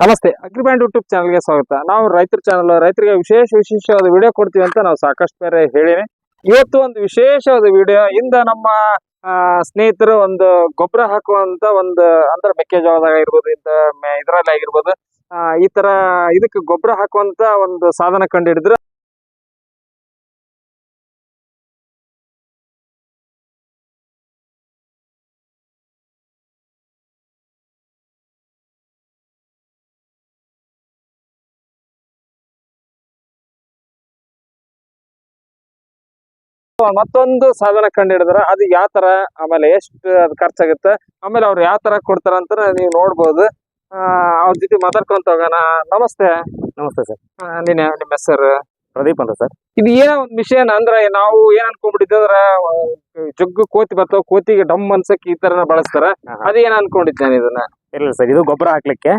ನಮಸ್ತೆ ಅಗ್ರಿಬ್ಯಾಂಡ್ ಯೂಟ್ಯೂಬ್ ಚಾನಲ್ಗೆ ಸ್ವಾಗತ. ನಾವು ರೈತರ ಚಾನಲ್, ರೈತರಿಗೆ ವಿಶೇಷ ವಿಶೇಷವಾದ ವಿಡಿಯೋ ಕೊಡ್ತೀವಿ ಅಂತ ನಾವು ಸಾಕಷ್ಟು ಬೇರೆ ಹೇಳಿನಿ. ಇವತ್ತು ಒಂದು ವಿಶೇಷವಾದ ವಿಡಿಯೋ ಇಂದ ನಮ್ಮ ಸ್ನೇಹಿತರು ಒಂದು ಗೊಬ್ಬರ ಹಾಕುವಂತ ಒಂದು ಅಂದ್ರೆ ಮೆಕ್ಕೆಜೋಳದಾಗ ಇರ್ಬೋದು ಇದ್ರಲ್ಲಿ ಆಗಿರ್ಬೋದು. ಈ ತರ ಇದಕ್ಕೆ ಗೊಬ್ಬರ ಹಾಕುವಂತ ಒಂದು ಸಾಧನ ಕಂಡು ಹಿಡಿದ್ರು ಮತ್ತೊಂದು ಸಾಧನ ಕಂಡು ಹಿಡಿದ್ರ ಅದು ಯಾವ ತರ ಆಮೇಲೆ ಎಷ್ಟು ಅದು ಖರ್ಚಾಗುತ್ತೆ ಆಮೇಲೆ ಅವ್ರು ಯಾವ ತರ ಕೊಡ್ತಾರ ಅಂತ ನೀವು ನೋಡ್ಬೋದು. ಆ, ಅವ್ರ ಜೊತೆ ಮಾತಾಡ್ಕೊಂತ ಹೋಗೋಣ. ನಮಸ್ತೆ. ನಮಸ್ತೆ ಸರ್. ನೀನ್ ನಿಮ್ಮ ಹೆಸರು? ಪ್ರದೀಪ್ ಅಂತ ಸರ್. ಇದು ಏನೋ ಒಂದ್ ಮಿಷನ್ ಅಂದ್ರೆ ನಾವು ಏನ್ ಅನ್ಕೊಂಡ್ಬಿಟ್ಟಿದ್ದೆ ಅಂದ್ರ ಜಗ್ಗು ಕೋತಿ ಬರ್ತಾವ ಕೋತಿಗೆ ಡಮ್ ಅನ್ಸಕ್ ಈ ತರ ಬಳಸ್ತಾರ. ಅದೇನ ಅನ್ಕೊಂಡಿದ್ದೆ ನಾನು ಇದನ್ನ? ಇಲ್ಲ ಸರ್ ಇದು ಗೊಬ್ಬರ ಹಾಕ್ಲಿಕ್ಕೆ.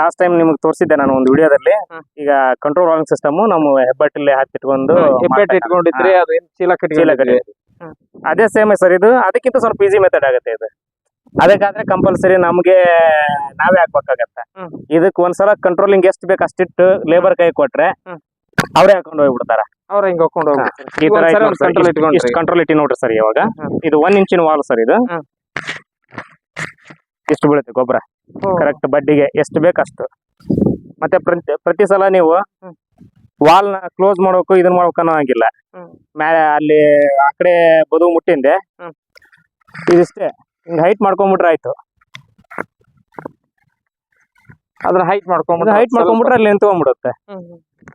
ಲಾಸ್ಟ್ ಟೈಮ್ ನಿಮ್ಗೆ ತೋರಿಸಿದ್ದೆ ನಾನು ಒಂದು ವಿಡಿಯೋದಲ್ಲಿ. ಈಗ ಕಂಟ್ರೋಲ್ ವಾಲಿಂಗ್ ಸಿಸ್ಟಮ್ ನಮ್ಮ ಹೆಬ್ಬಟ್ಟಲ್ಲಿ ಹಾಕಿಟ್ಕೊಂಡು ಹೆಬ್ಬೆಟ್ ಇಟ್ಕೊಂಡಿದ್ರೆ ಅದು ಚೀಲ ಚೀಲ ಕಟ್ಟಿ ಅದೇ ಸೇಮ್ ಸರ್ ಇದು ಅದಕ್ಕಿಂತ ಸ್ವಲ್ಪ ಈಸಿ ಮೆಥಡ್ ಆಗುತ್ತೆ ಇದು. ಅದಕ್ಕಾದ್ರೆ ಕಂಪಲ್ಸರಿ ನಮ್ಗೆ ನಾವೇ ಹಾಕ್ಬೇಕಾಗತ್ತೆ. ಇದಕ್ ಒಂದ್ಸಲ ಕಂಟ್ರೋಲಿಂಗ್ ಎಷ್ಟ್ ಬೇಕು ಅಷ್ಟಿಟ್ಟು ಲೇಬರ್ ಕೈ ಕೊಟ್ರೆ ಅವ್ರೇ ಹಾಕೊಂಡು ಹೋಗ್ಬಿಡ್ತಾರ. ಅವ್ರ ಹಿಂಗ್ ಈ ತರ. ಕಂಟ್ರೋಲ್ ಇಟ್ಟಿ ನೋಡ್ರಿ ಸರ್ ಇವಾಗ. ಇದು ಒನ್ ಇಂಚಿನ ವಾಲ್ ಸರ್ ಇದು. ಇಷ್ಟು ಬೀಳುತ್ತೆ ಗೊಬ್ಬರ. ಕರೆಕ್ಟ್ ಬಡ್ಡಿಗೆ ಎಷ್ಟು ಬೇಕು ಅಷ್ಟು ಮತ್ತೆ ಪ್ರತಿ ಸಲ ನೀವು. ವಾಲ್ನ ಕ್ಲೋಸ್ ಮಾಡ್ಬೇಕು ಇದನ್ನ ಮಾಡ್ಬೇಕು ಅನ್ನೋ ಹಂಗಿಲ್ಲ. ಮ್ಯಾಲೆ ಅಲ್ಲಿ ಆ ಕಡೆ ಬದು ಮುಟ್ಟಿಂದೆ. ಇದಿಷ್ಟೇ. ಹಿಂಗ್ ಹೈಟ್ ಮಾಡ್ಕೊಂಬಿಟ್ರೆ ಆಯ್ತು. ಅದನ್ನ ಹೈಟ್ ಮಾಡ್ಕೊಂಡ್ಬಿಟ್ಟು ಹೈಟ್ ಮಾಡ್ಕೊಂಬಿಟ್ರೆ ಅಲ್ಲಿ ನಿಂತ್ಕೊಂಡ್ಬಿಡುತ್ತೆ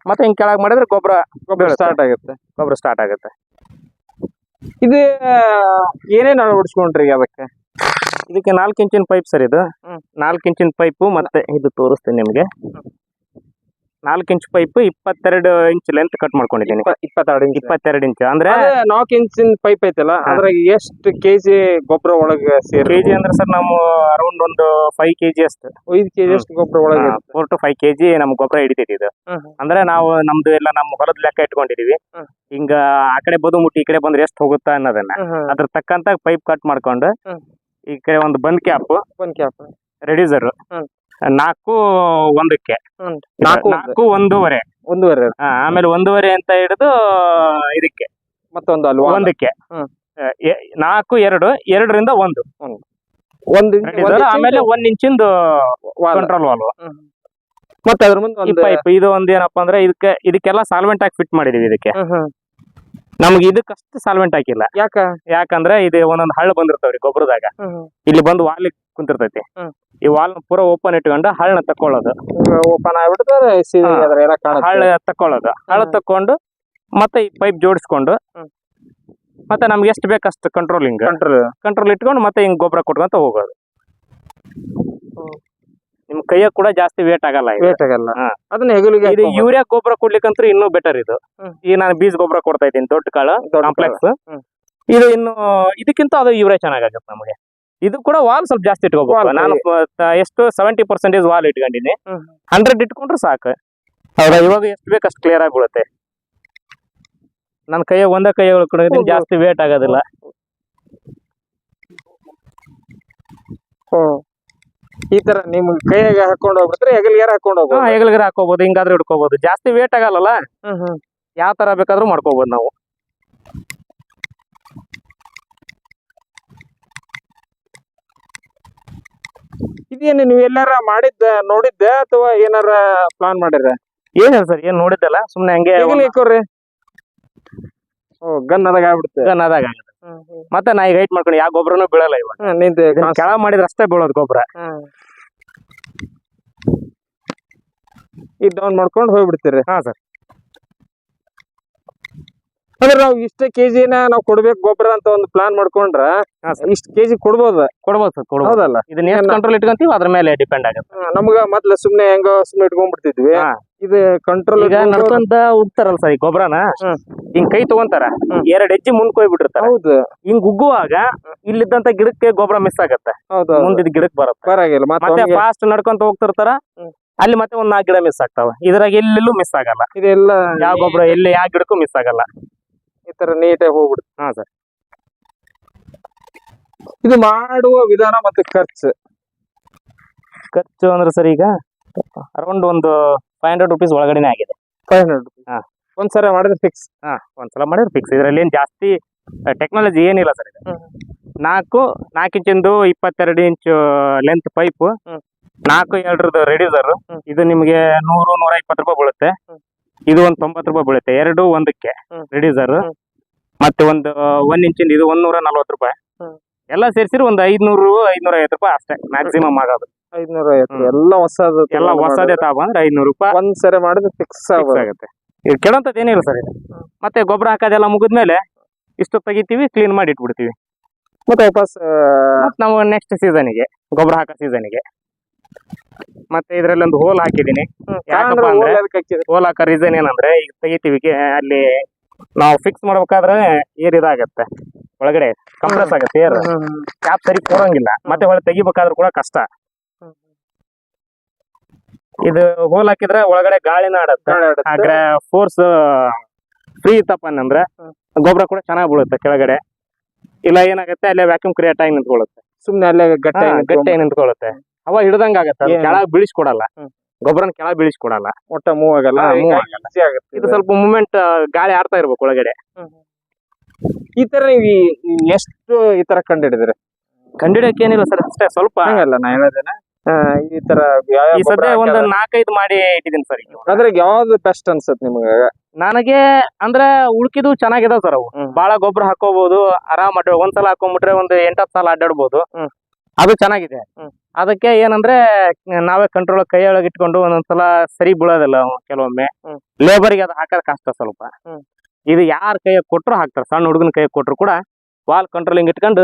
ಮತ್ತೆ ಹಿಂಗ್ ಕೆಳಗ್ ಮಾಡಿದ್ರೆ ಗೊಬ್ಬರ ಗೊಬ್ಬರ ಸ್ಟಾರ್ಟ್ ಆಗುತ್ತೆ. ಗೊಬ್ಬರ ಸ್ಟಾರ್ಟ್ ಆಗುತ್ತೆ. ಇದು ಏನೇನು ಅಳವಡಿಸ್ಕೊಂಡ್ರಿ ಈಗ ಅದಕ್ಕೆ? ಇದಕ್ಕೆ ನಾಲ್ಕು ಇಂಚಿನ ಪೈಪ್ ಸರ್ ಇದು. ನಾಲ್ಕು ಇಂಚಿನ ಪೈಪು ಮತ್ತೆ ಇದು ತೋರಿಸ್ತೀನಿ ನಿಮಗೆ ನಾಲ್ಕು ಇಂಚ್ ಪೈಪ್ ಇಪ್ಪತ್ತೆರಡು ಇಂಚ್ ಲೆಂತ್ ಕಟ್ ಮಾಡ್ಕೊಂಡಿದ್ದೀನಿ ಇಪ್ಪ- ಇಪ್ಪತ್ತೆರಡು ಇಂಚ್ ಇಪ್ಪತ್ತೆರಡು ಇಂಚ್ ಅಂದ್ರೆ ಅದೇ ನಾಲ್ಕು ಇಂಚಿನ ಪೈಪ್ ಐತಲ್ಲ. ಅದ್ರಾಗ ಎಷ್ಟು ಕೆಜಿ ಗೊಬ್ಬರ ಒಳಗೆ ಸೇರಿ ಕೆಜಿ ಅಂದ್ರೆ ಸರ್ ನಾವು ಅರೌಂಡ್ ಒಂದು ಫೈವ್ ಕೆಜಿ ಅಷ್ಟು ಐದು ಕೆಜಿ ಅಷ್ಟು ಗೊಬ್ಬರ ಒಳಗೆ. ಫೋರ್ ಟು ಫೈವ್ ಕೆಜಿ ನಮ್ ಗೊಬ್ಬರ ಹಿಡಿತೈತಿ ಇದು. ಅಂದ್ರೆ ನಾವು ನಮ್ದು ಎಲ್ಲ ನಮ್ಮ ಹೊಲದ ಲೆಕ್ಕ ಇಟ್ಕೊಂಡಿದೀವಿ. ಹಿಂಗ ಆ ಕಡೆ ಬದು ಮುಟ್ಟಿ ಈ ಕಡೆ ಬಂದ್ರೆ ಎಷ್ಟು ಹೋಗುತ್ತಾ ಅನ್ನೋದನ್ನ. ಅದ್ರ ತಕ್ಕಂತ ಪೈಪ್ ಕಟ್ ಮಾಡ್ಕೊಂಡು. ಈ ಕಡೆ ಒಂದು ಬಂದ್ ಕ್ಯಾಪ್ ಒಂದ್ ಕ್ಯಾಪ್ ರೆಡಿಸರ್ ಹ್ಮ್. ನಾಲ್ಕು ಒಂದಕ್ಕೆ ಹ್ಮ್. ನಾಲ್ಕು ಒಂದು. ನಾಲ್ಕು ಒಂದೂವರೆ ಒಂದೂವರೆ ಆ, ಆಮೇಲೆ ಒಂದೂವರೆ ಅಂತ ಹಿಡಿದು ಇದಕ್ಕೆ ಮತ್ತೊಂದು ಅಲ್ವಾ ಒಂದಕ್ಕೆ ಹ್ಮ್. ಆ, ಎ- ನಾಲ್ಕು ಎರಡು ಎರಡರಿಂದ ಒಂದು ಒಂದು ಇಂಚ್- ಒಂದ್ ಇಂಚಿಂದು ಆಮೇಲೆ. ಕಂಟ್ರೋಲ್ ವಾಲ್ವ್ ಹ್ಮ್. ಮತ್ತೆ ಅದ್ರ ಮುಂದೆ ಈ ಒಂದು ಪೈಪ್ ಇದು ಒಂದ್ ಏನಪ್ಪಾ ಅಂದ್ರೆ ಇದಕ್ಕೆ ಇದಕ್ಕೆಲ್ಲ ಸಾಲ್ವೆಂಟ್ ಆಗಿ ಫಿಟ್ ಮಾಡಿದೀವಿ ಇದಕ್ಕೆ ಹ್ಮ್ ಹ್ಮ್. ನಮ್ಗೆ ಇದಕ್ಕಷ್ಟು ಸಾಲ್ವೆಂಟ್ ಹಾಕಿಲ್ಲ. ಯಾಕ? ಯಾಕಂದ್ರೆ ಇದು ಒಂದೊಂದು ಹಳ್ಳ ಬಂದಿರ್ತಾವ್ರಿ ಗೊಬ್ಬರದಾಗ. ಇಲ್ಲಿ ಬಂದು ವಾಲ್ ಕುಂತಿರ್ತೈತಿ. ಈ ವಾಲ್ ಪೂರ ಓಪನ್ ಇಟ್ಕೊಂಡು ಹಳ್ಳನ ತಕೊಳ್ಳೋದು ಓಪನ್ ಕಾಣುತ್ತೆ. ಹಳ್ಳ ತಕೊಳ್ಳೋದು ಹಳ್ಳ. ತಕೊಂಡು ಮತ್ತೆ ಈ ಪೈಪ್ ಜೋಡಿಸ್ಕೊಂಡು ಮತ್ತೆ ನಮ್ಗೆ ಎಷ್ಟು ಬೇಕಷ್ಟು ಕಂಟ್ರೋಲಿಂಗ್ ಕಂಟ್ರೋಲ್ ಕಂಟ್ರೋಲ್ ಇಟ್ಕೊಂಡು ಮತ್ತೆ ಹಿಂಗ್ ಗೊಬ್ಬರ ಕೊಟ್ಕೊಂತ ಹೋಗೋದು. ನಿಮ್ ಕೈಯ ಕೂಡ ಜಾಸ್ತಿ ವೇಟ್ ಆಗಲ್ಲ ಇದು. ವೇಟ್ ಆಗಲ್ಲ. ಹಾ. ಅದನ್ನ ಹೆಗಲಿಗೆ ಇದು ಹಾಕ್ಬೋದು. ಯೂರಿಯಾ ಗೊಬ್ಬರ ಕೊಡ್ಲಿಕ್ಕಂತೂ ಇನ್ನೂ ಬೆಟರ್ ಇದು. ಈ ಈಗ ನಾನು ಬೀಜ ಗೊಬ್ಬರ ಕೊಡ್ತಾ ಇದ್ದೀನಿ ದೊಡ್ಡ ಕಾಳು ದೊಡ್ಡ ಕಾಂಪ್ಲೆಕ್ಸ್ ಹ್ಮ್. ಇದು ಇನ್ನು ಇದಕ್ಕಿಂತ ಅದು ಯೂರಿಯಾ ಚೆನ್ನಾಗಾಗುತ್ತೆ ನಮಗೆ. ಇದು ಕೂಡ ವಾಲ್ ಸ್ವಲ್ಪ ಜಾಸ್ತಿ ಇಟ್ಕೋಬೇಕು. Wall ನಾನು ಪ- ಎಷ್ಟು ಸೆವೆಂಟಿ ಪರ್ಸೆಂಟೇಜ್ ವಾಲ್ ಇಟ್ಕೊಂಡಿನಿ ಹ್ಮ್. ಹಂಡ್ರೆಡ್ ಇಟ್ಕೊಂಡ್ರೆ ಸಾಕು. ಹೌದಾ ಇವಾಗ ಎಷ್ಟು ಬೇಕು ಅಷ್ಟು ಕ್ಲಿಯರ್ ಆಗಿ ಬೀಳುತ್ತೆ ನನ್ನ ಕೈಯ ಒಂದೇ ಕೈಯ ಉಳ್ಕೊಂಡಿದ್ದೀನಿ ಜಾಸ್ತಿ ವೇಟ್ ಆಗೋದಿಲ್ಲ. ಹ್ಮ್. ಈ ತರ ನಿಮ್ ಕೈಯಾಗ ಹಾಕೊಂಡ್ ಹೋಗ್ಬಿಟ್ರೆ ಹೆಗಲಿಗೆ ಹಾಕೊಂಡ್ ಹೋಗ್ಬೋದು? ಹೆಗಲ್ಗರ ಹಾಕೋಬಹುದು ಹಿಂಗಾದ್ರೂ ಹಿಡ್ಕೋಬಹುದು ಜಾಸ್ತಿ ವೇಟ್ ಆಗಲ್ಲ. ಯಾವ ತರ ಬೇಕಾದ್ರೂ ಮಾಡ್ಕೋಬಹುದು ನಾವು. ಇದೇನು ನೀವ್ ಎಲ್ಲಾರ ಮಾಡಿದ್ದ ನೋಡಿದ್ದ ಅಥವಾ ಏನಾರ ಪ್ಲಾನ್ ಮಾಡಿರ ಏನಿಲ್ಲ ಸರ್ ಏನ್ ನೋಡಿದ್ದಲ್ಲ ಸುಮ್ನೆ ಹಂಗೆ ಹೆಗಲಿ ಹಾಕೋರಿ ಓ ಗನ್ ಅದಾಗ ಆಗ್ಬಿಡುತ್ತೆ. ಗನ್ ಅದಾಗ ಆಗುತ್ತೆ. ಮತ್ತೆ ನಾ ಈಗ ಹೈಟ್ ಮಾಡ್ಕೊಂಡು. ಯಾವ ಗೊಬ್ಬರನು ಬೀಳಲ್ಲ ಇವಾಗ. ಕೆಳ ಮಾಡಿದ್ರೆ ಅಷ್ಟೇ ಬೀಳೋದು ಗೊಬ್ಬರ ಇದ್ ಡೌನ್ ಮಾಡ್ಕೊಂಡು ಹೋಗ್ಬಿಡ್ತೀರಿ. ಹಾ ಸರ್. ಅಂದ್ರೆ ನಾವು ಇಷ್ಟ ಕೆಜಿನ ನಾವು ಕೊಡ್ಬೇಕು ಗೊಬ್ಬರ ಅಂತ ಒಂದು ಪ್ಲಾನ್ ಮಾಡ್ಕೊಂಡ್ರ ಇಷ್ಟ ಕೆಜಿ ಕೊಡ್ಬೋದ? ಕೊಡ್ಬೋದು ಸರ್ ಕೊಡ್ಬೋದು. ಹೌದಲ್ಲ? ಇದನ್ನ ಎಷ್ಟು ಕಂಟ್ರೋಲ್ ಇಟ್ಕೊಂತೀವಿ ಅದ್ರ ಮೇಲೆ ಡಿಪೆಂಡ್ ಆಗುತ್ತೆ. ನಮ್ಗ ಮೊದ್ಲ ಸುಮ್ನೆ ಹೆಂಗೋ ಸುಮ್ನೆ ಇಟ್ಕೊಂಡ್ಬಿಡ್ತಿದ್ವಿ. ಇದು ಕಂಟ್ರೋಲ್ ಈಗ ನಡ್ಕೊಂತ ಉಗ್ತಾರಲ್ಲ ಸರ್ ಈ ಗೊಬ್ಬರನ. ಹಿಂಗ್ ಕೈ ತಗೊಂತಾರ. ಎರಡ್ ಹೆಜ್ಜೆ ಮುಂದ್ ಕೊಯ್ಬಿಟ್ಟಿರ್ತಾರ. ಹೌದು. ಹಿಂಗ್ ಉಗ್ಗುವಾಗ ಇಲ್ಲಿದ್ದಂತ ಗಿಡಕ್ಕೆ ಗೊಬ್ಬರ ಮಿಸ್ ಆಗತ್ತೆ. ಮುಂದಿದ್ ಗಿಡಕ್ ಬರುತ್ತೆ. ಪರವಾಗಿಲ್ಲ ಮತ್ತೆ ಫಾಸ್ಟ್ ನಡ್ಕೊಂತ ಹೋಗ್ತಿರ್ತಾರ ಅಲ್ಲಿ ಮತ್ತೆ ಒಂದ್ ನಾಲ್ಕು ಗಿಡ ಮಿಸ್ ಆಗ್ತಾವ. ಇದ್ರಾಗ ಎಲ್ಲೆಲ್ಲೂ ಮಿಸ್ ಆಗಲ್ಲ. ಇದೆಲ್ಲ ಯಾವ ಗೊಬ್ಬರ ಎಲ್ಲಿ ಯಾವ ಗಿಡಕ್ಕೂ ಮಿಸ್ ಆಗಲ್ಲ. ಈ ತರ ನೀಟಾಗಿ ಹೋಗ್ಬಿಡುತ್ತೆ. ಹಾ ಸರ್ ಇದು ಮಾಡುವ ವಿಧಾನ ಮತ್ತೆ ಖರ್ಚು? ಖರ್ಚು ಅಂದ್ರೆ ಸರ್ ಈಗ ಅರೌಂಡ್ ಒಂದು ಫೈವ್ ಹಂಡ್ರೆಡ್ ರುಪೀಸ್ ಒಳಗಡೆನೆ ಆಗಿದೆ. ಫೈವ್ ಹಂಡ್ರೆಡ್ ಹಾ. ಒಂದ್ಸಲ ಮಾಡಿದ್ರೆ ಫಿಕ್ಸ್ ಹಾ ಒಂದ್ಸಲ ಮಾಡಿದ್ರೆ ಫಿಕ್ಸ್ ಇದರಲ್ಲಿ ಏನು ಜಾಸ್ತಿ ಟೆಕ್ನಾಲಜಿ ಏನಿಲ್ಲ ಸರ್ ಇದು. ನಾಲ್ಕು ನಾಲ್ಕು ಇಂಚಿಂದು ಇಪ್ಪತ್ತೆರಡು ಇಂಚು ಲೆಂತ್ ಪೈಪ್. ನಾಲ್ಕು ಎರಡರದ್ದು ರೆಡ್ಯೂಸರ್. ಇದು ನಿಮಗೆ ನೂರು ನೂರ ಇಪ್ಪತ್ತು ರೂಪಾಯಿ ಬೀಳುತ್ತೆ. ಇದು ಒಂದು ತೊಂಬತ್ ರೂಪಾಯಿ ಬೀಳುತ್ತೆ. ಎರಡು ಒಂದಕ್ಕೆ ಹ್ಮ್. ರೆಡ್ಯೂಸರ್ ಹ್ಮ್. ಮತ್ತೆ ಒಂದು ಒನ್ ಇಂಚಿನ ಇದು ಒಂದ್ ನೂರ ನಲ್ವತ್ತು ರೂಪಾಯಿ. ಹ್ಮ್. ಎಲ್ಲ ಸೇರಿಸಿದ್ರೆ ಒಂದ್ ಐದ್ನೂರು ಐದ್ನೂರ ಐವತ್ತು ರೂಪಾಯಿ ಅಷ್ಟೇ ಮ್ಯಾಕ್ಸಿಮಮ್ ಆಗೋದು. ಐದ್ನೂರ ಐವತ್ತು ಹ್ಮ್. ಎಲ್ಲ ಹೊಸದು ಎಲ್ಲ ಹೊಸದೇ ತಗೊಂಡ್ರೆ ಐದ್ನೂರು ರೂಪಾಯಿ. ಒಂದ್ಸರಿ ಮಾಡಿದ್ರೆ ಫಿಕ್ಸ್ fix ಆಗೋದು. ಆಗುತ್ತೆ. ಇದು ಏನಿಲ್ಲ ಸರ್ ಇದು. ಹ್ಮ್. ಮತ್ತೆ ಗೊಬ್ಬರ ಹಾಕೋದೆಲ್ಲ ಮುಗಿದ್ಮೇಲೆ ಇಷ್ಟು ತೆಗಿತೀವಿ ಕ್ಲೀನ್ ಮಾಡಿ ಇಟ್ಬಿಡ್ತೀವಿ. ಮತ್ತೆ ವಾಪಸ್ ಮತ್ತ್ ನಾವು ನೆಕ್ಸ್ಟ್ ಸೀಸನ್ಗೆ ಗೊಬ್ಬರ ಹಾಕೋ ಸೀಸನ್ಗೆ ಮತ್ತೆ ಇದ್ರಲ್ಲಿ ಒಂದು ಹೋಲ್ ಹಾಕಿದೀನಿ ಯಾಕಪ್ಪ ಅಂದ್ರೆ- ಹೋಲ್ ಹಾಕೋ ರೀಸನ್ ಏನಂದ್ರೆ ಈಗ ತೆಗಿತೀವಿ ಅಲ್ಲಿ ನಾವು ಫಿಕ್ಸ್ ಮಾಡ್ಬೇಕಾದ್ರೆ ಏರ್ ಇದಾಗತ್ತೆ. ಒಳಗಡೆ ಕಂಪ್ರೆಸ್ ಆಗತ್ತೆ ಏರ್. ಕ್ಯಾಪ್ ಸರಿ ಕೂರಂಗಿಲ್ಲ. ಮತ್ತೆ ಒಳಗೆ ತೆಗಿಬೇಕಾದ್ರೂ ಕೂಡ ಕಷ್ಟ. ಇದು ಹೋಲ್ ಹಾಕಿದ್ರೆ ಒಳಗಡೆ ಗಾಳಿನ ಆಡತ್ತೆ. ಆದ್ರೆ ಫೋರ್ಸ್ ಫ್ರೀ ಇತ್ತಪ್ಪ ಅಂದ್ರೆ ಗೊಬ್ಬರ ಕೂಡ ಚೆನ್ನಾಗಿ ಬೀಳುತ್ತೆ ಕೆಳಗಡೆ. ಇಲ್ಲ ಏನಾಗುತ್ತೆ ಅಲ್ಲೇ ವ್ಯಾಕ್ಯೂಮ್ ಕ್ರಿಯೇಟ್ ಆಗಿ ನಿಂತ್ಕೊಳ್ಳುತ್ತೆ. ಸುಮ್ನೆ ಅಲ್ಲೇ ಗಟ್ಟಿ ಹಾ, ಗಟ್ಟಿಯಾಗಿ ನಿಂತ್ಕೊಳ್ಳುತ್ತೆ. ಹವಾ ಹಿಡ್ದಂಗ ಆಗತ್ತೆ. ಏನು? ಕೆಳಗ್ ಬೀಳಿಸ್ಕೊಡಲ್ಲ. ಹ್ಮ್. ಗೊಬ್ಬರನ ಕೆಳಗ್ ಬೀಳಿಸ್ಕೊಡಲ್ಲ. ಒಟ್ಟ ಮೂವ್ ಆಗಲ್ಲ. ಹಾ, move ಹೀಗಾಗಿ ಆಗಲ್ಲ. easy ಆಗುತ್ತೆ ಇದು ಸ್ವಲ್ಪ ಮೂಮೆಂಟ್ ಗಾಳಿ ಆಡ್ತಾ ಇರ್ಬೇಕು ಒಳಗಡೆ. ಈ ತರ ನೀವು ಈ- ಈ ಎಷ್ಟು ಈ ತರ ಕಂಡು ಹಿಡಿದ್ರಿ ಕಂಡಿಡಿಯಕ್ಕೆ ಏನಿಲ್ಲ ಸರ್ ಅಷ್ಟೇ ಸ್ವಲ್ಪ. ಹಂಗಲ್ಲ ನಾ ಹೇಳೋದೇನ? ಆ, ಈ ತರ ಯಾವ್ಯಾವ ಈ ಸದ್ಯ ಒಂದ್? ನಾಲ್ಕೈದು ಮಾಡಿ ಇಟ್ಟಿದ್ದೀನಿ ಸರ್ ಅದ್ರಾಗ ಯಾವ್ದು ಬೆಸ್ಟ್ ಅನ್ಸತ್ ನಿಮ್ಗೆ? ನನಗೆ ಅಂದ್ರೆ ಉಳ್ಕಿದು ಚೆನ್ನಾಗಿದೆ ಸರ್ ಅವು. ಹ್ಮ್. ಬಾಳ ಗೊಬ್ಬರ ಹಾಕೋಬಹುದು ಆರಾಮ್ ಅಡ್ಡ ಒಂದ್ಸಲ ಹಾಕೊಂಡ್ಬಿಟ್ರೆ ಒಂದು ಎಂಟತ್ತು ಸಲ ಅಡ್ಡಾಡ್ಬೋದು. ಹ್ಮ್. ಅದು ಚೆನ್ನಾಗಿದೆ. ಹ್ಮ್. ಅದಕ್ಕೆ ಏನಂದ್ರೆ ನಾವೇ ಕಂಟ್ರೋಲ್ ಕೈ ಒಳಗೆ ಇಟ್ಕೊಂಡು ಒಂದೊಂದ್ಸಲ ಸರಿ ಬೀಳೋದಿಲ್ಲ ಕೆಲವೊಮ್ಮೆ. ಲೇಬರ್ ಲೇಬರ್ಗೆ ಅದು ಹಾಕೋದ್ ಕಷ್ಟ ಸ್ವಲ್ಪ. ಇದು ಯಾರ ಕೈ ಕೊಟ್ರು ಹಾಕ್ತಾರೆ ಸಣ್ಣ ಹುಡುಗನ ಕೈ ಕೊಟ್ರು ಕೂಡ ವಾಲ್ ಕಂಟ್ರೋಲಿಂಗ್ ಇಟ್ಕೊಂಡು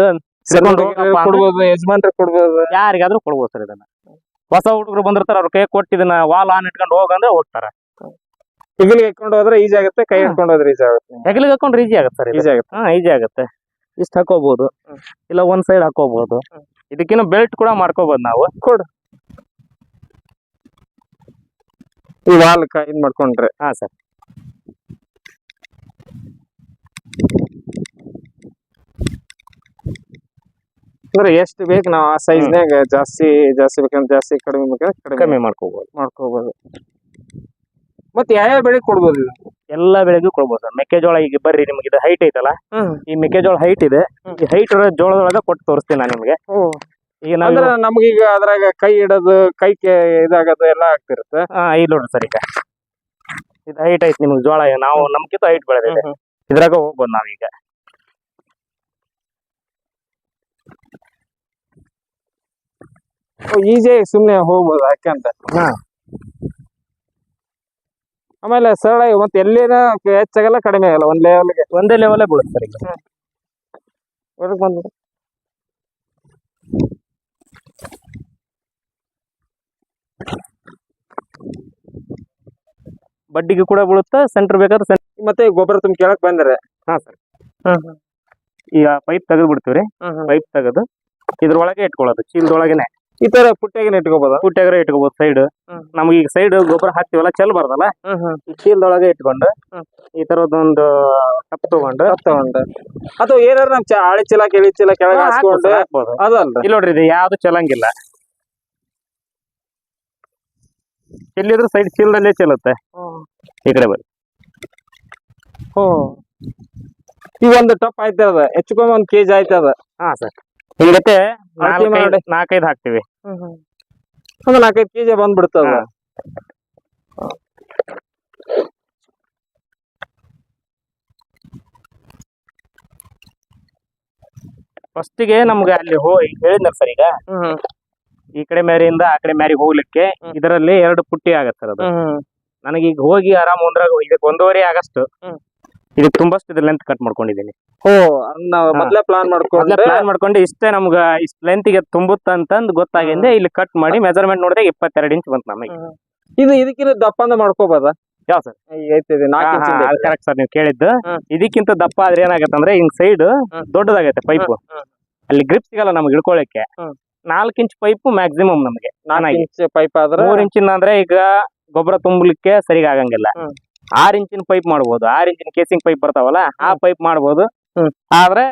ಕೊಡ್ಬೋದು ಯಾರಿಗಾದ್ರೂ ಕೊಡ್ಬೋದು ಸರ್ ಇದನ್ನ. ಹೊಸ ಹುಡುಗರು ಬಂದಿರ್ತಾರೆ ಅವ್ರ ಕೈ ಕೊಟ್ಟು ಇದನ್ನ ವಾಲ್ ಆನ್ ಇಟ್ಕೊಂಡು ಹೋಗಂದ್ರೆ ಹೋಗ್ತಾರ. ಹೆಗಲಿಗೆ ಹಾಕೊಂಡು ಹೋದ್ರೆ ಈಜಿ ಆಗುತ್ತೆ ಕೈ. ಹಿಡ್ಕೊಂಡು ಹೋದ್ರೆ ಈಜಿ ಆಗುತ್ತೆ. ಹೆಗಲಿಗೆ ಹಾಕೊಂಡ್ರೆ ಈಜಿ ಆಗುತ್ತೆ ಸರ್ ಈಜಿ ಆಗುತ್ತೆ. ಹಾ ಈಜಿ ಆಗುತ್ತೆ. ಇಷ್ಟ ಹಾಕೋಬಹುದು ಇಲ್ಲ ಒಂದ್ ಸೈಡ್ ಹಾಕೋಬಹುದು. ಇದಕ್ಕಿನ್ನ ಬೆಲ್ಟ್ ಕೂಡ ಮಾಡ್ಕೋಬಹುದು ನಾವು. ಕೊಡು. ಈ ವಾಲ್ಕ ಇದ್ ಮಾಡ್ಕೊಂಡ್ರೆ. ಹಾ ಸರ್ ಅಂದ್ರೆ ಎಷ್ಟು ಬೇಕು ನಾವು ಆ ಸೈಜ್ನಾಗ ಜಾಸ್ತಿ ಜಾಸ್ತಿ ಬೇಕಂದ್ರೆ ಜಾಸ್ತಿ ಕಡಿಮೆ ಬೇಕಂದ್ರೆ ಕಡಿಮೆ ಮಾಡ್ಕೋಬಹುದು ಮಾಡ್ಕೋಬಹುದು ಮತ್ತೆ ಯಾವ ಬೆಳೆ ಕೊಡ್ಬೋದು ಇದು? ಎಲ್ಲಾ ಬೆಳೆಗೂ ಕೊಡ್ಬೋದು ಸರ್. ಮೆಕ್ಕೆಜೋಳ ಈಗ ಬರ್ರಿ ನಿಮ್ಗೆ ಇದು ಹೈಟ್ ಐತಲ್ಲ? ಈ ಮೆಕ್ಕೆಜೋಳ ಹೈಟ್ ಇದೆ. ಹ್ಮ್. ಈ ಹೈಟ್ ಜೋಳದೊಳಗ ಕೊಟ್ಟು ತೋರಿಸ್ತೀನಿ ನಾನು ನಿಮ್ಗೆ. ಈಗ ನಾವು ಅಂದ್ರೆ ನಮ್ಗೀಗ ಅದ್ರಾಗ ಕೈ ಇಡೋದು ಕೈ ಕೆ- ಇದಾಗೋದು ಎಲ್ಲ ಆಗ್ತಿರುತ್ತೆ? ಹಾ ಇಲ್ಲಿ ನೋಡ್ರಿ ಸರ್ ಈಗ. ಇದು ಹೈಟ್ ಐತಿ ನಿಮ್ಗೆ ಜೋಳ. ನಾವು ನಮ್ಗಿಂತ ಹೈಟ್ ಬೆಳೆದಿದೆ. ಇದ್ರಾಗ ಹೋಗ್ಬೋದು ನಾವೀಗ. ಈಜೆ ಸುಮ್ನೆ ಹೋಗ್ಬೋದು ಯಾಕೆ ಹಾ. ಆಮೇಲೆ ಸರಳ ಮತ್ತೆ ಎಲ್ಲಿನ ಹೆಚ್ಚಾಗಲ್ಲ ಕಡಿಮೆ ಆಗಲ್ಲ ಒಂದ್ ಲೆವೆಲ್ಗೆ ಒಂದೇ ಲೆವೆಲೇ ಬೀಳುತ್ತೆ ಸರ್ ಬಂದ್ಬಿಡು ಬಡ್ಡಿಗೆ ಕೂಡ ಬೀಳುತ್ತೆ ಸೆಂಟರ್ ಬೇಕಾದ್ರೆ ಮತ್ತೆ ಗೊಬ್ಬರ ತುಂಬ ಕೇಳಕ್ ಬಂದ್ರೆ. ಹಾ ಸರ್. ಈಗ ಪೈಪ್ ತೆಗೆದು ಬಿಡ್ತೀವ್ರಿ ಪೈಪ್ ತೆಗೆದು ಇದ್ರೊಳಗೆ ಇಟ್ಕೊಳ್ಳೋದು ಚೀಲದೊಳಗೆನೆ. ಈ ತರ ಪುಟ್ಟಿಯಾಗಿನ ಇಟ್ಕೋಬಹುದು ಪುಟ್ಟಾಗ್ರೆ ಇಟ್ಕೋಬಹುದು ಸೈಡ್. ನಮ್ಗೆ ಈಗ ಸೈಡ್ ಗೊಬ್ಬರ ಹಾಕ್ತಿವಲ್ಲ ಚೆಲ್ಬಾರ್ದಲ್ಲ ಈ ಚೀಲದೊಳಗೆ ಇಟ್ಕೊಂಡು ಈ ಈ ತರದೊಂದು ಕಪ್ ತಗೊಂಡು ಕಪ್ ತಗೊಂಡು. ಅದು ಏನಾರ ನಮ್ ಹಳೆ ಚೀಲ ಕೆಳಿ ಚೀಲ ಕೆಳಗೆ ಹಾಸ್ಕೊಂಡು ಅದಲ್ಲ ಇಲ್ಲ ನೋಡ್ರಿ ಇದು ಯಾವ್ದು ಚೆಲ್ಲಂಗಿಲ್ಲ ಎಲ್ಲಿದ್ರು ಸೈಡ್ ಚೀಲದಲ್ಲೇ ಚೆಲ್ಲುತ್ತೆ ಈ ಕಡೆ ಬರ್ರಿ. ಹ್ಮ್. ಈಗ ಒಂದು ಟಪ್ ಆಯ್ತದ ಹೆಚ್ಚುಕೊಮ್ಮೆ ಒಂದ್ ಕೆಜಿ ಆಯ್ತದ ಹಾ ಸರ್. ನಾಲ್ಕೈದು ನಾಲ್ಕೈದು ಹಾಕ್ತಿವಿ. ಒಂದು ನಾಲ್ಕೈದು ಕೆಜಿ ಬಂದ್ಬಿಡ್ತದ. ಫಸ್ಟಿಗೆ ನಮ್ಗೆ ಅಲ್ಲಿ ಹೋಗಿ ಈಗ ಹೇಳಿದ್ನಲ್ಲ ಸರ್ ಈಗ? ಈ ಕಡೆ ಮ್ಯಾರಿಯಿಂದ ಆ ಕಡೆ ಮ್ಯಾರಿ ಹೋಗ್ಲಿಕ್ಕೆ ಇದರಲ್ಲಿ ಎರಡು ಪುಟ್ಟಿ ಆಗತ್ತೆ ಸರ್ ಅದು. ನನಗೆ ಈಗ ಹೋಗಿ ಆರಾಮ್ ಒಂದ್ರಾಗ ಇದಕ್ಕೆ ಒಂದೂವರೆ ಆಗಸ್ಟ್ ಇದಕ್ಕೆ ತುಂಬಷ್ಟು ಇದ್ರ ಲೆಂತ್ ಕಟ್ ಮಾಡ್ಕೊಂಡಿದ್ದೀನಿ ಓ ನಾವು. ಪ್ಲಾನ್ ಮಾಡ್ಕೊಂಡ್ರೆ ಪ್ಲಾನ್ ಮಾಡ್ಕೊಂಡು ಇಷ್ಟೇ ನಮ್ಗೆ ಇಷ್ಟ ಲೆಂತ್ಗೆ ತುಂಬುತ್ತ ಅಂತಂದ್ ಗೊತ್ತಾಗಿಂದೆ ಇಲ್ಲಿ ಕಟ್ ಮಾಡಿ ಮೆಜರ್ಮೆಂಟ್ ನೋಡಿದಾಗ ಇಪ್ಪತ್ತೆರಡು ಇಂಚ್ ಬಂತು ನಮಗೆ ಇದು ಇದಕ್ಕಿಂತ ದಪ್ಪ ಅಂದ್ರೆ ಮಾಡ್ಕೋಬೋದ ಯಾವ ಸರ್. ಕರೆಕ್ಟ್ ಸರ್ ನೀವು ಕೇಳಿದ್ದು ಇದಕ್ಕಿಂತ ದಪ್ಪ ಆದ್ರೆ ಏನಾಗತ್ತೆ ಅಂದ್ರೆ ಹಿಂಗ್ ಸೈಡ್. ದೊಡ್ಡದಾಗತ್ತೆ ಪೈಪ್. ಅಲ್ಲಿ ಗ್ರಿಪ್ ಸಿಗಲ್ಲ ನಮ್ಗೆ ಇಳ್ಕೊಳಕ್ಕೆ. ನಾಲ್ಕು ಇಂಚ್ ಪೈಪ್ ಮ್ಯಾಕ್ಸಿಮಮ್ ನಮಗೆ ನಾಲ್ಕು ಇಂಚ್ ಪೈಪ್ ಆದ್ರೆ ಮೂರ್ ಇಂಚಿನ ಅಂದ್ರೆ ಈಗ ಗೊಬ್ಬರ ತುಂಬಲಿಕ್ಕೆ ಸರಿಗ ಆಗಂಗಿಲ್ಲ ಹ್ಮ್. ಆರ್ ಇಂಚಿನ ಪೈಪ್ ಮಾಡ್ಬೋದು. ಆರ್ ಇಂಚಿನ ಕೇಸಿಂಗ್ ಪೈಪ್ ಬರ್ತಾವಲ್ಲ ಆ ಪೈಪ್ ಮಾಡ್ಬೋದು. ಆದ್ರೆ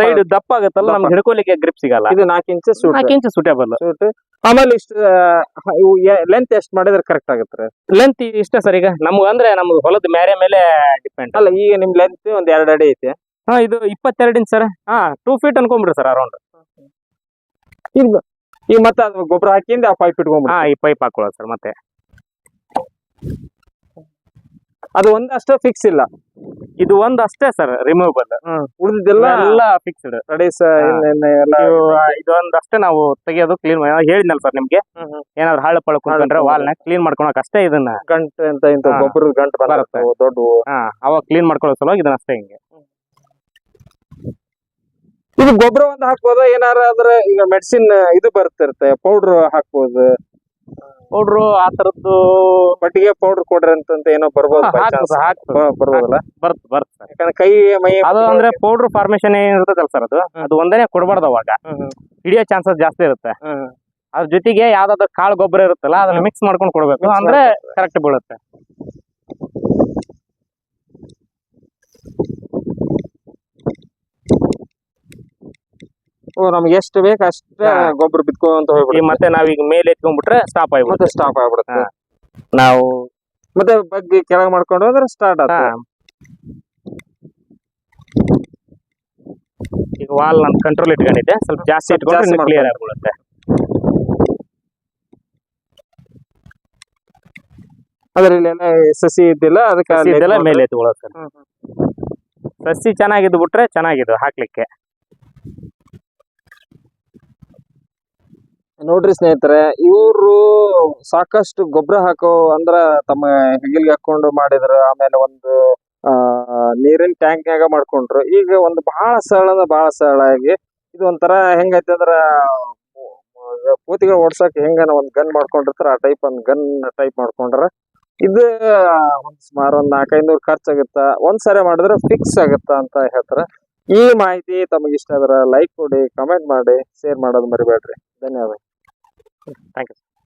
ಸೈಡ್ ದಪ್ಪ ಆಗುತ್ತಲ್ಲ. ನಮ್ಗೆ ಹಿಡ್ಕೊಲಿಕ್ಕೆ ಗ್ರಿಪ್ ಸಿಗಲ್ಲ. ಇದು ನಾಲ್ಕು ಇಂಚ್ ಸೂಟ್ ನಾಲ್ಕು ಇಂಚ್ ಸೂಟೇಬಲ್ ಸೂಟ್ ಆಮೇಲೆ ಇಷ್ಟು ಲೆಂತ್ ಎಷ್ಟು ಮಾಡಿದ್ರೆ ಕರೆಕ್ಟ್ ಆಗುತ್ತೆ ಲೆಂತ್ ಇಷ್ಟೇ ಸರ್ ಈಗ. ನಮ್ಗೆ ಅಂದ್ರೆ ನಮ್ಗೆ ಹೊಲದ ಮ್ಯಾರೆ ಮೇಲೆ ಡಿಪೆಂಡ್ ಅಲ್ಲ ಈಗ ನಿಮ್ ಲೆಂತ್ ಒಂದ್ ಎರಡು ಅಡಿ ಐತೆ. ಹಾ ಇದು ಇಪ್ಪತ್ತೆರಡು ಇಂಚ್ ಸರ್. ಹಾ ಟೂ ಫೀಟ್ ಅನ್ಕೊಂಬಿಡ್ರಿ ಸರ್ ಅರೌಂಡ್ ಈಗ ಈಗ ಮತ್ತೆ ಗೊಬ್ಬರ ಹಾಕಿಂದ ಆ ಪೈಪ್ ಇಟ್ಕೊಂಡ್ಬಿಡಿ ಹಾ ಈ ಪೈಪ್ ಹಾಕೊಳ್ಳೋದು ಸರ್ ಮತ್ತೆ. ಅದು ಒಂದಷ್ಟೇ ಫಿಕ್ಸ್ ಇಲ್ಲ. ಇದು ಒಂದ್ ಅಷ್ಟೇ ಸರ್ ರಿಮೂವಬಲ್ ಉಳಿದಿದ್ದೆಲ್ಲ ಎಲ್ಲ ಫಿಕ್ಸ್ಡ್ ರಡೀಸ್ ಎಲ್ಲ ಇದು ಒಂದ್ ಅಷ್ಟೇ ನಾವು ತೆಗಿಯೋದು ಕ್ಲೀನ್ ಹೇಳಿದ್ನಲ್ಲ ಸರ್ ನಿಮ್ಗೆ. ಏನಾದ್ರು ಹಾಳು ಪಳ್ಕೊಂಡ್ರೆ ವಾಲ್ನ ಕ್ಲೀನ್ ಮಾಡ್ಕೊಳಕ್ ಅಷ್ಟೇ ಇದನ್ನ. ಗಂಟು ಅಂತ ಇಂತ ಗೊಬ್ಬರ ಗಂಟು ಬರುತ್ತೆ. ದೊಡ್ಡ ಅವಾಗ ಕ್ಲೀನ್ ಮಾಡ್ಕೊಳ್ಳೋ ಸಲುವಾಗಿ ಇದನ್ನ ಅಷ್ಟೇ ಹಿಂಗೆ. ಇದು ಗೊಬ್ಬರ ಒಂದ್ ಹಾಕ್ಬೋದ? ಏನಾರ ಅಂದ್ರೆ ಈಗ ಮೆಡಿಸಿನ್ ಇದು ಬರ್ತಿರುತ್ತೆ ಪೌಡರ್ ಹಾಕ್ಬೋದು. ಪೌಡ್ರು ಆ ತರದ್ದು ಬಟ್ಟಿಗೆ ಪೌಡರ್ ಕೊಡ್ರಿ ಅಂತಂತ ಏನೋ ಬರ್ಬೋದು by chance. ಬ- ಬರ್ಬೋದಲ್ಲ? ಬರ್ತ್ ಬರ್ತ್ ಸರ್. ಯಾಕಂದ್ರೆ ಕೈ ಮೈ ಅದು ಅಂದ್ರೆ ಪೌಡರ್ ಫಾರ್ಮೇಶನ್ ಏನ್ ಇರ್ತದಲ್ಲ ಸರ್ ಅದು? ಅದು ಒಂದನೇ ಕೊಡಬಾರ್ದು ಅವಾಗ. ಹ್ಮ್, ಹಿಡಿಯೋ ಚಾನ್ಸಸ್ ಜಾಸ್ತಿ ಇರುತ್ತೆ. ಹ್ಮ್. ಅದ್ರ ಜೊತೆಗೆ ಯಾವ್ದಾದ್ರು ಕಾಳು ಗೊಬ್ಬರ ಇರುತ್ತಲ್ಲ ಅದನ್ನ ಮಿಕ್ಸ್ ಮಾಡ್ಕೊಂಡು ಕೊಡ್ಬೇಕು. Mix ಅಂದ್ರೆ ಕರೆಕ್ಟ್ ಬೀಳುತ್ತೆ. ನಮ್ಗೆ ಎಷ್ಟು ಬೇಕು ಅಷ್ಟೇ. ಗೊಬ್ಬರ ಬಿತ್ಕೊಂತ ಈ ಹೋಗ್ಬಿಡಿ ಮತ್ತೆ ನಾವೀಗ ಮೇಲೆ ಎತ್ಕೊಂಡ್ಬಿಟ್ರೆ ಸ್ಟಾಪ್ ಆಗ್ಬಿಡುತ್ತೆ. ಮತ್ತೆ ಸ್ಟಾಪ್ ಆಗ್ಬಿಡುತ್ತೆ. ನಾವು ಮತ್ತೆ ಬಗ್ಗೆ ಕೆಳಗ್ ಮಾಡ್ಕೊಂಡು ಹೋದ್ರೆ ಸ್ಟಾರ್ಟ್. ಆಗುತ್ತೆ ಈಗ ವಾಲ್ ನಾನು ಕಂಟ್ರೋಲ್ ಇಟ್ಕೊಂಡಿದ್ದೆ. ಸ್ವಲ್ಪ ಜಾಸ್ತಿ ಇಟ್ಕೊಂಡ್ರೆ ಕ್ಲಿಯರ್ ಆಗ್ಬಿಡುತ್ತೆ. ಅದ್ರಲ್ಲೆಲ್ಲ ಸಸಿ ಇದ್ದಿಲ್ಲ ಅದಕ್ಕೆ ಮೇಲೆ. ಸಸಿ ಚೆನ್ನಾಗಿದ್ದು ಬಿಟ್ರೆ ಚೆನ್ನಾಗಿದ್ದು ಹಾಕ್ಲಿಕ್ಕೆ. ನೋಡ್ರಿ ಸ್ನೇಹಿತರೆ, ಇವರು ಸಾಕಷ್ಟು ಗೊಬ್ಬರ ಹಾಕೋ ಅಂದ್ರ ತಮ್ಮ ಹೆಗಲ್ಗೆ ಹಾಕೊಂಡು ಮಾಡಿದ್ರು, ಆಮೇಲೆ ಒಂದು ನೀರಿನ ಟ್ಯಾಂಕ್ನಾಗ ಮಾಡ್ಕೊಂಡ್ರು. ಈಗ ಒಂದು ಬಹಳ ಸರಳ ಬಹಳ ಸರಳ ಆಗಿ ಇದು ಒಂಥರ ಹೆಂಗೈತೆ ಅಂದ್ರ ಪೂತಿಗಳು ಓಡ್ಸಕ್ ಹೆಂಗ ಒಂದ್ ಗನ್ ಮಾಡ್ಕೊಂಡಿರ್ತಾರ, ಆ ಟೈಪ್ ಒಂದ್ ಗನ್ ಟೈಪ್ ಮಾಡ್ಕೊಂಡ್ರ. ಇದು, ಒಂದ್ ಸುಮಾರು ಒಂದ್ ನಾಲ್ಕೈನೂರು ಖರ್ಚಾಗುತ್ತ ಒಂದ್ ಸರಿ ಮಾಡಿದ್ರೆ ಫಿಕ್ಸ್ ಆಗುತ್ತ ಅಂತ ಹೇಳ್ತಾರ. ಈ ಮಾಹಿತಿ ತಮಗೆ ಇಷ್ಟ ಆದ್ರ ಲೈಕ್ ಕೊಡಿ ಕಮೆಂಟ್ ಮಾಡಿ ಶೇರ್ ಮಾಡೋದು ಮರಿಬೇಡ್ರಿ ಧನ್ಯವಾದ Thank you.